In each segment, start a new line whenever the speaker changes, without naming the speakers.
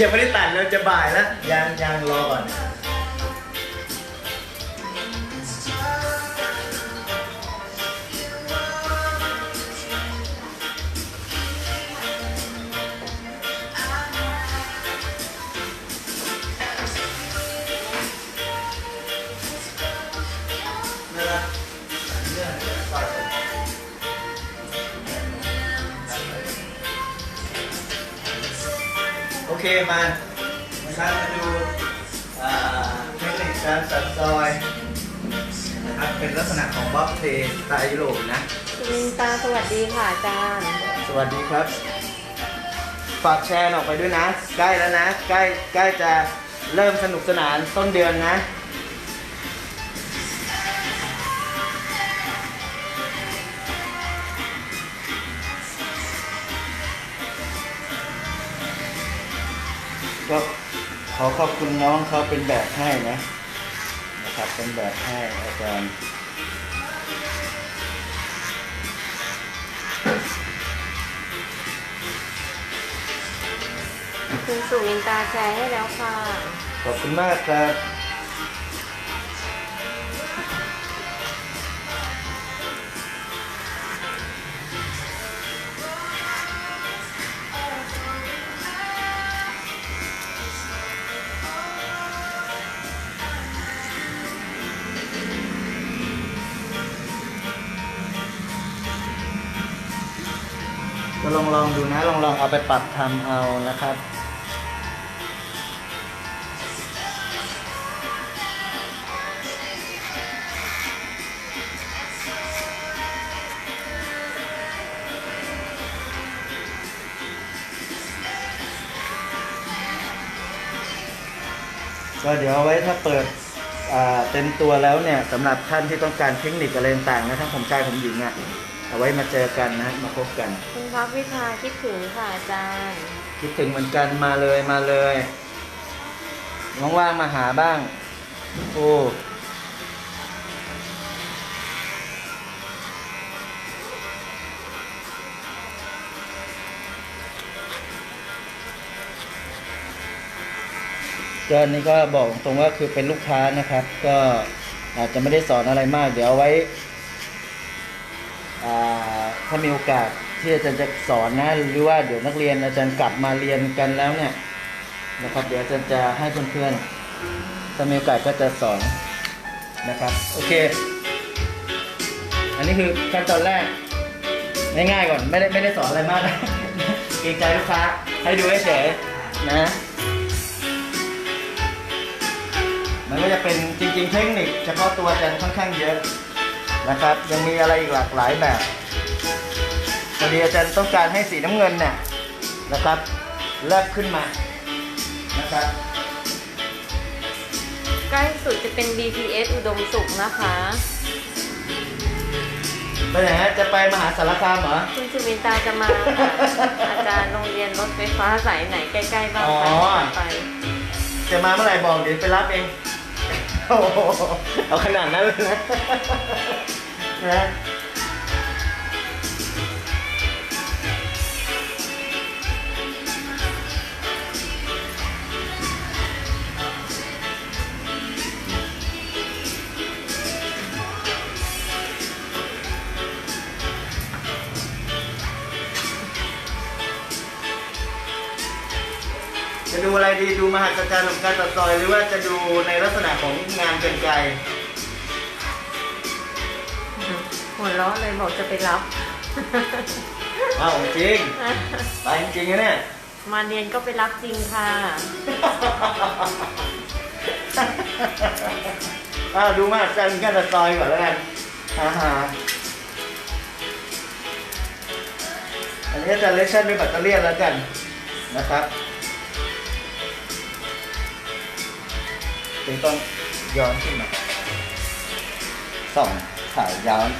ยังไม่ได้ตัดเลยจะบ่ายแล้วยังยังรอก่อน คนิคการสัดซอยนะครับเป็นลักษณะของบ๊อบเทสไตล์ยุโรปนะ
คุณมินตาสวัสดีค่ะอาจารย์
สวัสดีครับ ฝากแชร์ออกไปด้วยนะ ใกล้แล้วนะใกล้ใกล้จะเริ่มสนุกสนานต้นเดือนนะ ก็ขอขอบคุณน้องเขาเป็นแบบให้นะ นะครับเป็นแบบให้อาจารย์
คุณสุมินตาแชร์ให้แล้วค่ะ
ขอบคุณมากครับ ก็ลองลองดูนะลองลองเอาไปปรับทำเอานะครับก็เดี๋ยวเอาไว้ถ้าเปิดอ่าเต็มตัวแล้วเนี่ยสำหรับท่านที่ต้องการเทคนิคอะไรต่างๆนะทั้งผมชายผมหญิงอะ่ะ เอาไว้มาเจอกันนะมาพบกัน
คุณพักวิภาคิดถึงค่ะอาจารย์
คิดถึงเหมือนกันมาเลยมาเลยว่างๆมาหาบ้าง โอ้ก็อันนี้ก็บอกตรงว่าคือเป็นลูกค้านะครับ ก็อาจจะไม่ได้สอนอะไรมาก เดี๋ยวเอาไว้อ่า ถ้ามีโอกาสที่อาจารย์จะสอนนะหรือว่าเดี๋ยวนักเรียนอาจารย์กลับมาเรียนกันแล้วเนี่ยนะครับเดี๋ยวอาจารย์จะให้เพื่อนๆถ้ามีโอกาสก็จะสอนนะครับโอเค อันนี้คือขั้นตอนแรกง่ายๆก่อนไม่ได้ไม่ได้สอนอะไรมากเกรงใจลูกค้าให้ดูเฉยๆนะมันก็จะเป็นจริง ๆ เทคนิคเฉพาะตัวอาจารย์ค่อนข้างเยอะ นะครับ ยังมีอะไรอีกหลากหลายแบบพอดีอาจารย์ต้องการให้สีน้ำเงินเนี่ยนะครับแลบขึ้นมานะครับ
ใกล้สุดจะเป็น BTS อุดมสุขนะคะ
ไปไหนฮะจะไปมหาสารคามเหรอ
คุณสุมินตาจะมาค่ะอาจารย์โรงเรียนรถไฟฟ้าสายไหนใกล้ๆบ้าง
อ๋อ
คะไป
จะมาเมื่อไหร่บอกเดี๋ยวไปรับเอง โอ้โหเอาขนาดนั้นเลยนะ นะจะดูอะไรดีดูมหัศจรรย์ของการตัดซอยหรือว่าจะดูในลักษณะของงานเป็นไกล
หัวเราะเลยบอกจะไปรับ
อ้าวจริงไปจริงๆนะเนี่ย
มาเรียนก็ไปรับจริงค่ะ
อ้าวดูมหัศจรรย์การตัดซอยก่อนแล้วกันอ่าฮะอันนี้จะเลคชั่นด้วยแบตเตอรี่แล้วกันนะครับเดี๋ยวต้องย้อนขึ้นมาส่องถ่ายย้อน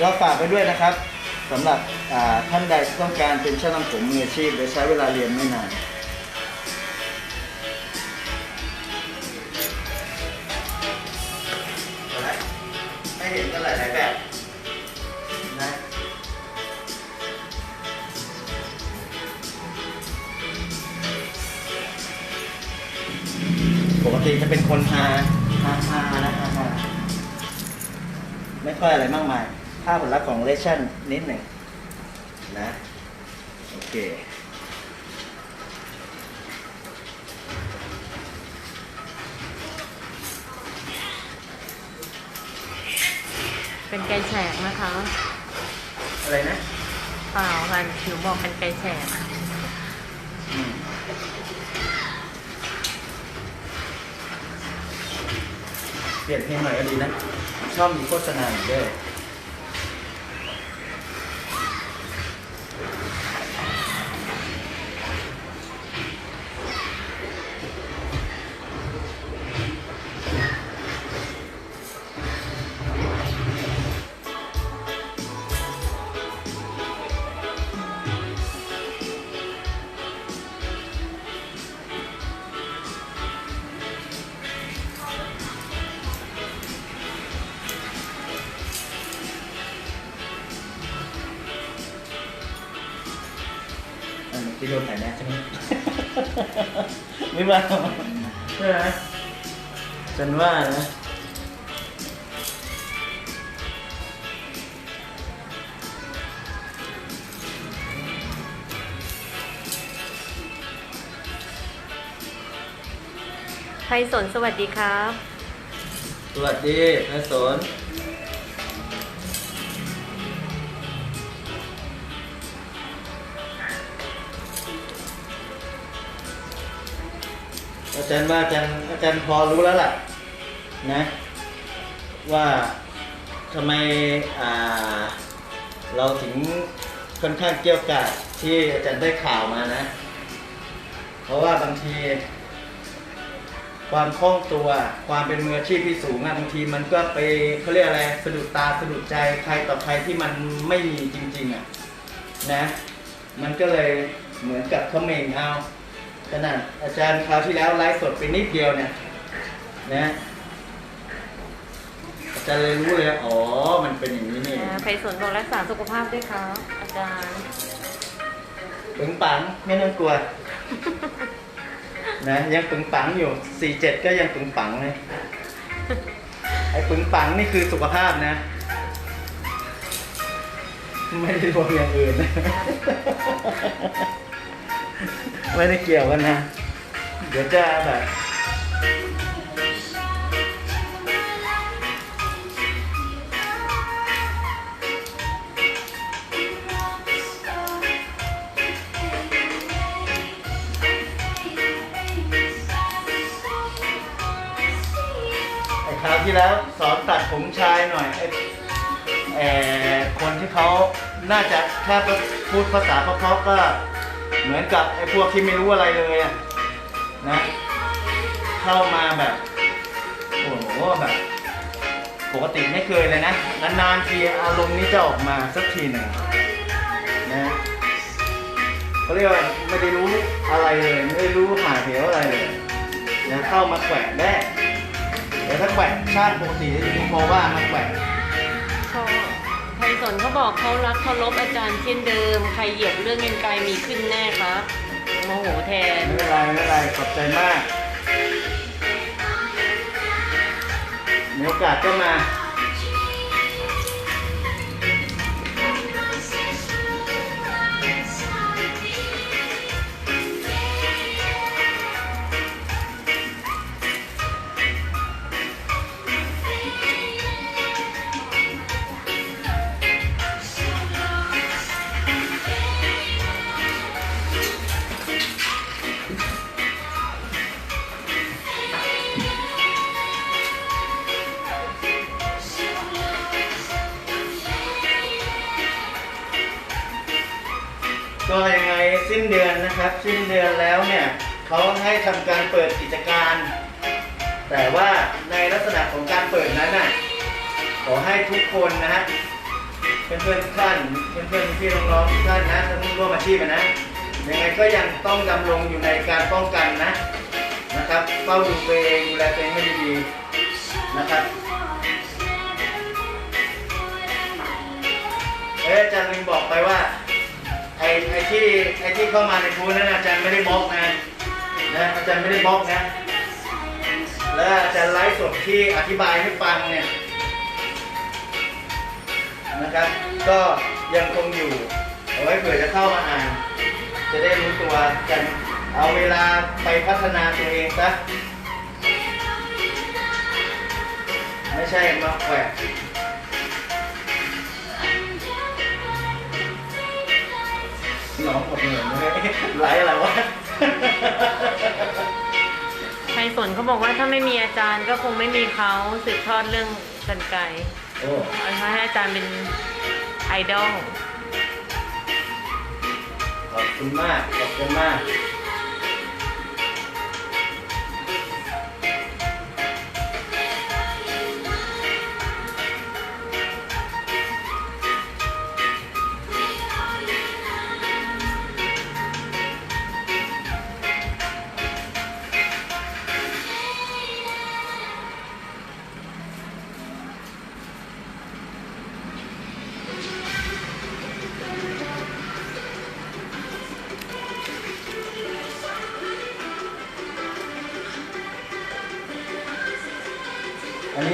เราฝากไปด้วยนะครับสำหรับท่านใดที่ต้องการเป็นช่างทำผมมืออาชีพโดยใช้เวลาเรียนไม่นานให้เห็นกันหลายแบบนะปกติจะเป็นคนฮาฮาฮานะฮาฮาไม่ค่อยอะไรมากมาย ค่าผลลัพธ์ของเลชั่นนิดหนึ่งนะ โอเค
เป็นไก่แฉกนะคะ
อะไรนะ
เปล่าค่ะหนูบอกเป็นไก่แฉก
อืมเปลี่ยนเพลงหน่อยก็ดีนะ ชอบมีโฆษณาอยู่ด้วย อันนี้ที่โดนถ่ายแน่ใช่ไหม ไม่ว่าใช่ไหมฉันว่านะ
ไทยสนสวัสดีครับ
สวัสดีนายสน จารย์ว่าอาจารย์อาจารย์พอรู้แล้วล่ะนะว่าทำไมอ่าเราถึงค่อนข้างเกี่ยวกาดที่อาจารย์ได้ข่าวมานะ เพราะว่าบางที ความคล่องตัวความเป็นมืออาชีพที่สูงอะบางทีมันก็ไปเขาเรียกอะไรสะดุดตาสะดุดใจใครต่อใครที่มันไม่มีจริง ๆอะนะ มันก็เลยเหมือนกับเขมงเอา ขนาดอาจารย์คราวที่แล้วไลฟ์สดไปนิดเดียวเนี่ยนะอาจารย์เลยรู้เลย อ๋อ มันเป็นอย่างนี้นี่
ไทยสนบอกรักษาสุขภาพด้วยครับอาจารย์
ปึงปังไม่ต้องกลัว นะ ยังปึงปังอยู่47ก็ยังปึงปังเลยไอ้ปึงปังนี่คือสุขภาพนะ ไม่ได้รวมอย่างอื่นนะ ไม่ได้เกี่ยวกันนะ เดี๋ยวจะแบบไอ้คราวที่แล้วสอนตัดผมชายหน่อยไอ้เอ่อคนที่เขาน่าจะแค่พูดภาษาเพราะๆก็ เหมือนกับไอ้พวกที่ไม่รู้อะไรเลยอะนะ เข้ามาแบบ โอ้โหแบบ ปกติไม่เคยเลยนะ นานๆทีอารมณ์นี้จะออกมาสักทีหนึ่งนะเขาเรียกว่าไม่ได้รู้อะไรเลย ไม่ได้รู้หาเหวอะไรเลยนะเข้ามาแขวะได้แต่ถ้าแขวะชาติปกติจะมีพอว่ามาแขวะ
สนเขาบอกเขารักเคารพอาจารย์เช่นเดิม ใครเหยียบเรื่องเงินไกลมีขึ้นแน่ครับโมโหแทน
ไม่เป็นไรไม่เป็นไรขอบใจมากมีโอกาสก็มา การเปิดกิจการ แต่ว่าในลักษณะของการเปิดนั้นน่ะขอให้ทุกคนนะฮะเพื่อนๆทุกท่านเพื่อนๆพี่ๆน้องๆทุกท่านนะทั้งร่วมอาชีพนะยังไงก็ยังต้องดำรงอยู่ในการป้องกันนะนะครับเฝ้าดูตัวเองดูแลตัวเองให้ดีๆนะครับเอ๊ะอาจารย์ลืมบอกไปว่าไอ้ไอ้ที่ไอ้ที่เข้ามาในครูนั้นอาจารย์ไม่ได้บล็อกนะ นะอาจารย์ไม่ได้บล็อกนะ แล้วอาจารย์ไลฟ์สดที่อธิบายให้ฟังเนี่ยนะครับ ก็ยังคงอยู่เอาไว้เผื่อจะเข้ามาอ่าน จะได้รู้ตัวกันเอาเวลาไปพัฒนาตัวเองซะไม่ใช่มาแขวะร้องหมดเลยไลฟ์อะไรวะ
ไทยสนเขาบอกว่าถ้าไม่มีอาจารย์ก็คงไม่มีเขาสืบทอดเรื่องกันไกร
โอ้
เอาให้อาจารย์เป็นไอดอล
ขอบคุณมาก ขอบคุณมาก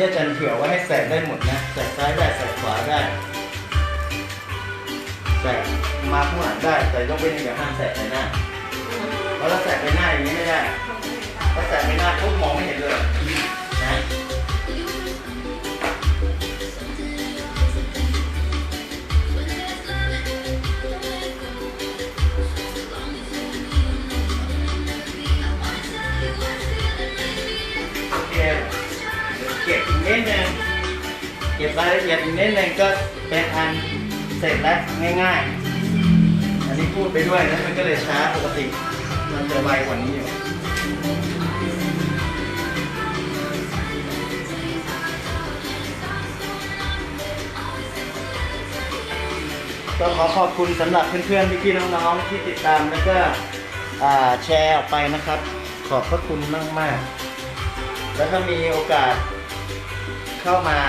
อันนี้อาจารย์เผื่อไว่าให้แสกได้หมดนะแสกซ้ายได้แสกขวาได้แสกมาข้างหลังได้ แต่ต้องเป็นอย่างห้ามแสกในหน้าเพราะถ้าแสกในหน้าอย่างนี้ไม่ได้ถ้าแสกในหน้าทุกมองไม่เห็นเลย นิดนึงเก็บรายละเอียดอีกนิดนึงก็เป็นอันเสร็จแล้วง่าย ๆ อันนี้พูดไปด้วยนะมันก็เลยช้าปกติ มันจะไวกว่านี้อยู่ก็ขอขอบคุณสำหรับเพื่อนๆพี่ๆน้องๆที่ติดตามแล้วก็แชร์ออกไปนะครับ ขอบพระคุณมากๆ แล้วถ้ามีโอกาส เข้ามา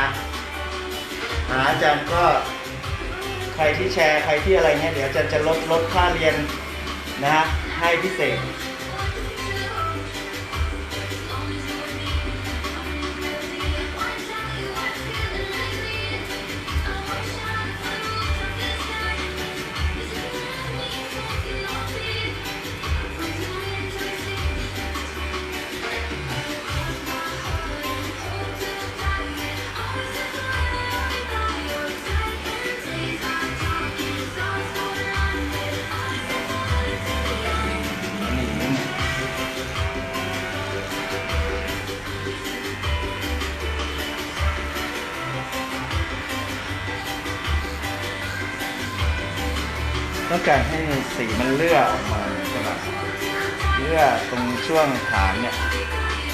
หาอาจารย์ก็ใครที่แชร์ใครที่อะไรเงี้ยเดี๋ยวอาจารย์จะลดลดค่าเรียนนะฮะให้พิเศษ ช่วงฐานเนี่ย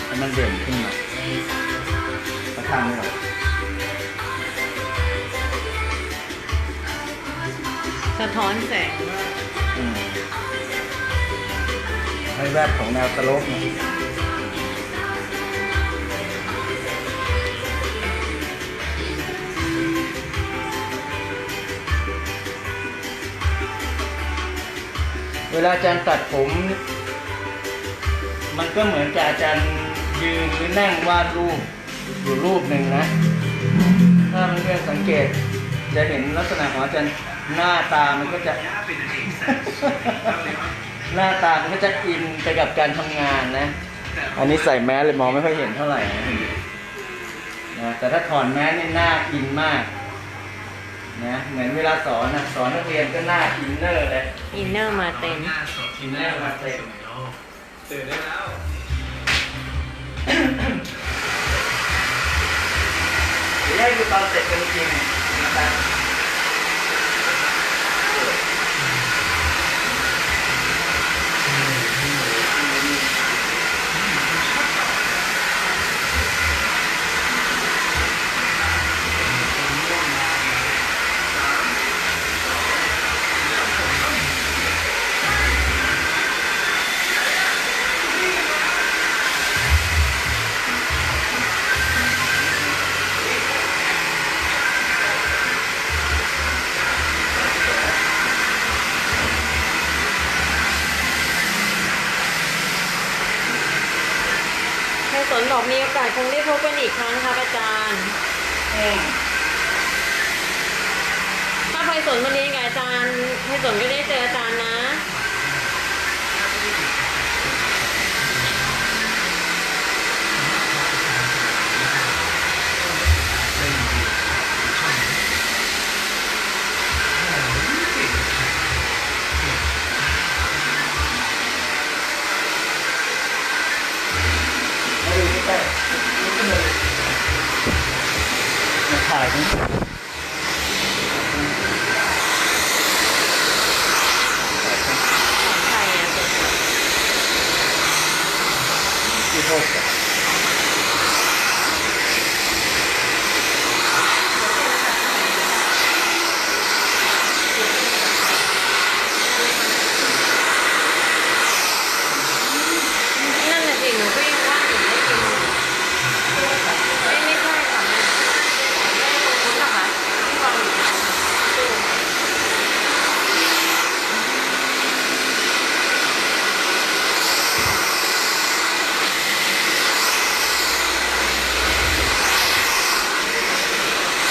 ให้มันเด่นขึ้นมาประทางนี้หน่อย
สะท้อนแสง
อืมให้แวบของแนวสโลปหน่อยเวลาอาจารย์ตัดผม มันก็เหมือนกับอาจารย์ยืนหรือนั่งวาดรูปอยู่รูปหนึ่งนะ ถ้าเพื่อนๆสังเกตจะเห็นลักษณะของอาจารย์หน้าตามันก็จะ หน้าตามันก็จะอินไปกับการทำงานนะ อันนี้ใส่แมสเลยมองไม่ค่อยเห็นเท่าไหร่นะนะแต่ถ้าถอนแมสนี่หน้าอินมากนะเหมือนเวลาสอนนะสอนนักเรียนก็หน้าอินเนอร์เลย
อินเนอร์มาเต็ม
อินเนอร์มาเต็ม
ตื่นได้แล้ว
เดี๋ยวให้ดูตอนเสร็จกันจริงๆนะครับ
นอีกครั้งครับอาจารย์ถ้าไพศาลมาเรียนกับอาจารย์ไพศาลก็ได้เจออาจารย์
มาถ่ายนี่
ของใครอะ
ที่โทษกัน
นั่นน่ะสิหนูก็ยังว่าหนูได้ยินอยู่ไม่ไม่ใช่ค่ะไม่ไม่ตรงนู้นนะคะที่วางอยู่ในตู้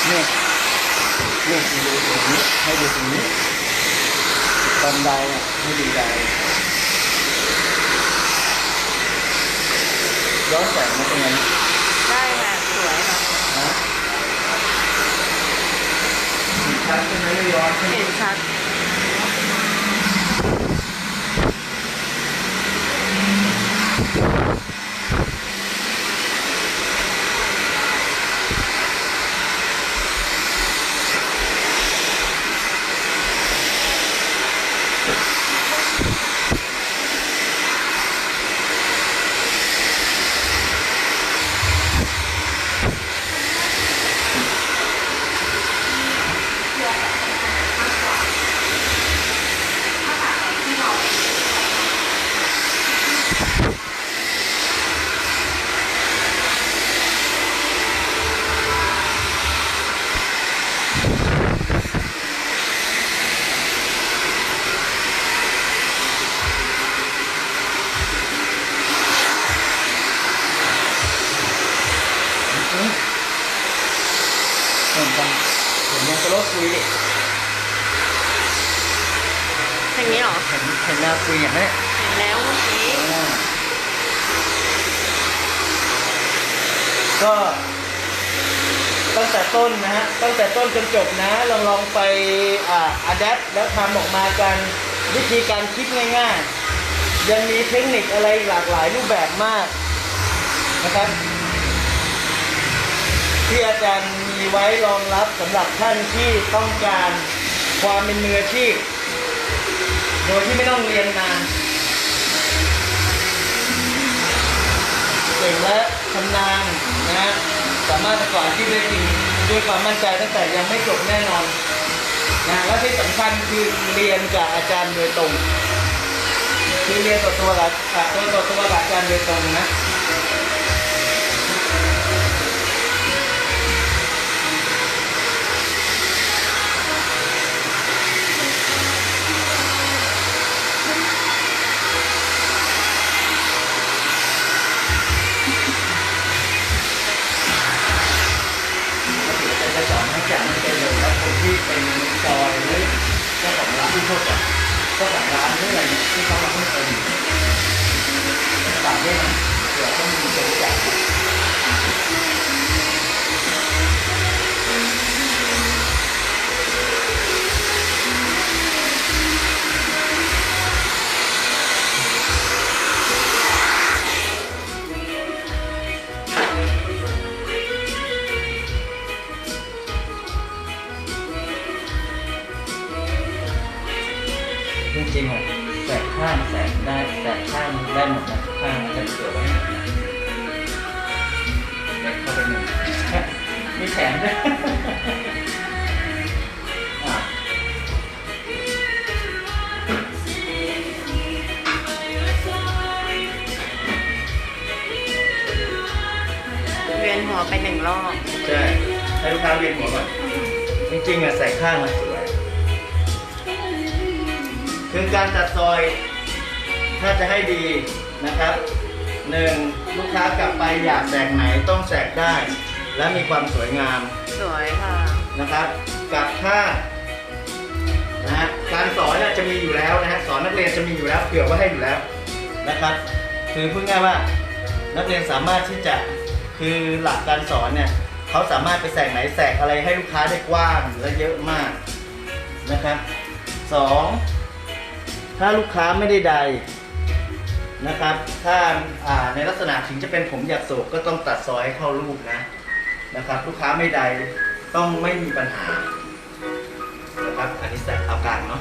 เนี่ยเนี่ยดูตรงนี้ให้ดูตรงนี้ตอนใดอะให้ดูใดย้อนแสงมาตรงนั้น
ได้ค่ะสวยค่ะ
นะเห็นชัดใช่ไหมไม่ย้อนใช่ไหม
เห็นชัด
อืมเหมือนกันเห็นยังกระโดดคุยดิ
ทางนี้เหรอ
เห็นเห็นหน้าคุยอย่างนี้
เห็นแล้วเมื่อกี้
ก็ตั้งแต่ต้นนะฮะ ตั้งแต่ต้นจนจบนะ ลองลองไปอ่าอัดแอปแล้วทำออกมากันวิธีการคิดง่ายๆ ยังมีเทคนิคอะไรหลากหลายรูปแบบมากนะครับ ที่อาจารย์มีไว้รองรับสำหรับท่านที่ต้องการความเป็นมืออาชีพโดยที่ไม่ต้องเรียนนานเก่งและชำนาญนะสามารถประกอบอาชีพได้จริงด้วยความมั่นใจตั้งแต่ยังไม่จบแน่นอนนะและที่สำคัญคือเรียนจากอาจารย์โดยตรงคือเรียนต่อตัวกับตัวต่อตัวกับอาจารย์โดยตรงนะ เจ้าของร้านที่พวกแบบเจ้าของร้านหรืออะไรเนี่ยที่เขามาไม่เป็นฝ หัวไปหนึ่ง
รอบ
ใช่ให้ลูกค้าเวียนหัวก่อนจริงๆอะแสกข้างมันสวยคือการตัดซอย ถ้าจะให้ดีนะครับหนึ่งลูกค้ากลับไปอยากแสกไหนต้องแสกได้ และมีความสวยงาม
สวยค่ะ
นะครับกับถ้านะฮะการสอนเนี่ยจะมีอยู่แล้วนะฮะสอนนักเรียนจะมีอยู่แล้วเผื่อไว้ให้อยู่แล้วนะครับ คือพูดง่ายว่านักเรียนสามารถที่จะ คือหลักการสอนเนี่ยเขาสามารถไปแสกไหนแสกอะไรให้ลูกค้าได้กว้างและเยอะมากนะครับสองถ้าลูกค้าไม่ได้ใดนะครับ ถ้าาในลักษณะถึงจะเป็นผมอยากโศกก็ต้องตัดซอยให้เข้ารูปนะนะครับ ลูกค้าไม่ใดต้องไม่มีปัญหานะครับอันนี้แต่เอากางเนาะ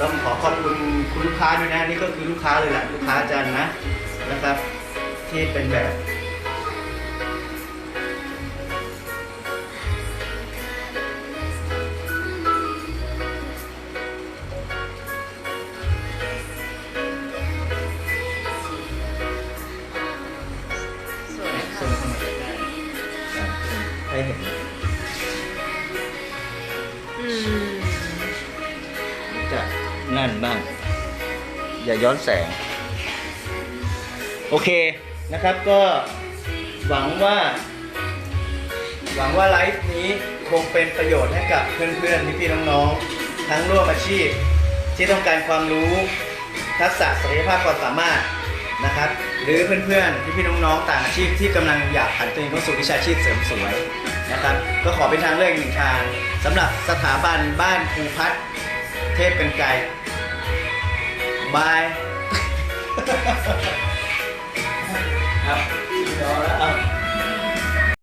ต้องขอขอบคุณคุณลูกค้าด้วยนะนี่ก็คือลูกค้าเลยแหละลูกค้าอาจารย์นะนะครับ ที่เป็นแบบ
สวย
ส่
ค่ะ
งเข้ามาได้ให้เห็น
อืม
จะนั่นบ้าง อย่าย้อนแสง โอเค นะครับก็หวังว่า หวังว่าไลฟ์นี้คงเป็นประโยชน์ให้กับเพื่อนๆพี่ๆน้องๆทั้งร่วมอาชีพ ที่ต้องการความรู้ทักษะศักยภาพความสามารถนะครับ หรือเพื่อนๆพี่ๆน้องๆต่างอาชีพที่กำลังอยากผันตัวเองเข้าสู่วิชาชีพเสริมสวยนะครับ ก็ขอเป็นทางเลือกหนึ่งทางสำหรับสถาบันบ้านครูพัฒน์เทพเป็นไกรบาย ครับเ